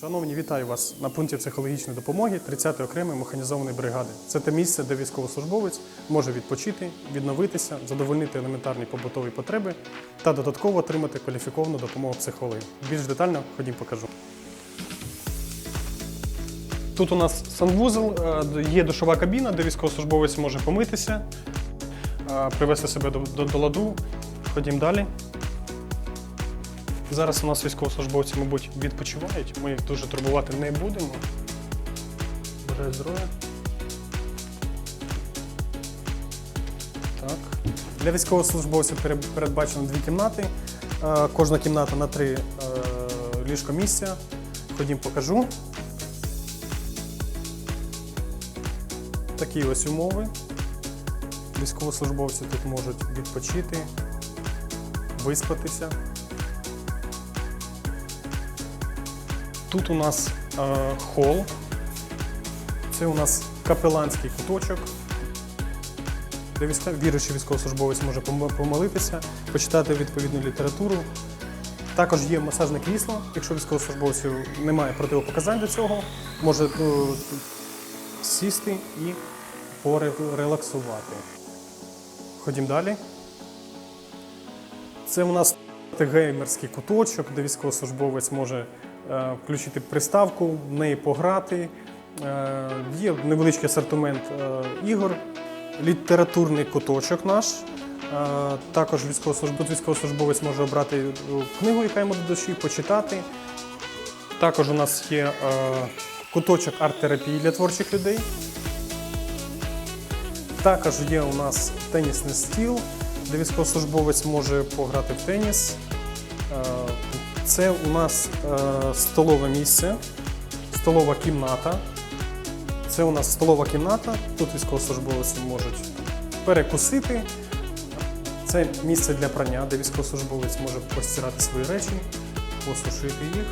Шановні, вітаю вас на пункті психологічної допомоги 30-ї окремої механізованої бригади. Це те місце, де військовослужбовець може відпочити, відновитися, задовольнити елементарні побутові потреби та додатково отримати кваліфіковану допомогу психологів. Більш детально ходім покажу. Тут у нас санвузол, е, є душова кабіна, де військовослужбовець може помитися, е, привести себе до, ладу. Ходім далі. Зараз у нас військовослужбовці, мабуть, відпочивають. Ми їх дуже турбувати не будемо. Бажаю здоров'я. Так. Для військовослужбовців передбачено дві кімнати. Е, Кожна кімната на три е, ліжко місця. Ходім покажу. Такі ось умови. Військовослужбовці тут можуть відпочити, виспатися. Тут у нас е, хол. Це у нас капеланський куточок, де віруючий військовослужбовець може помолитися, почитати відповідну літературу. Також є масажне крісло, якщо військовослужбовцю немає противопоказань до цього, може ну, сісти і порелаксувати. Ходім далі. Це у нас геймерський куточок, де військовослужбовець може е, включити приставку, в неї пограти. Е, є невеличкий асортимент е, ігор, літературний куточок наш. Е, також військовослужбовець, військовослужбовець може обрати е, книгу, яка йому до душі, почитати. Також у нас є е, куточок арт-терапії для творчих людей. Також є у нас тенісний стіл, де військовослужбовець може пограти в теніс. Це у нас е, столове місце, столова кімната. Це у нас столова кімната. Тут військовослужбовці можуть перекусити. Це місце для прання, де військовослужбовець може постирати свої речі, посушити їх.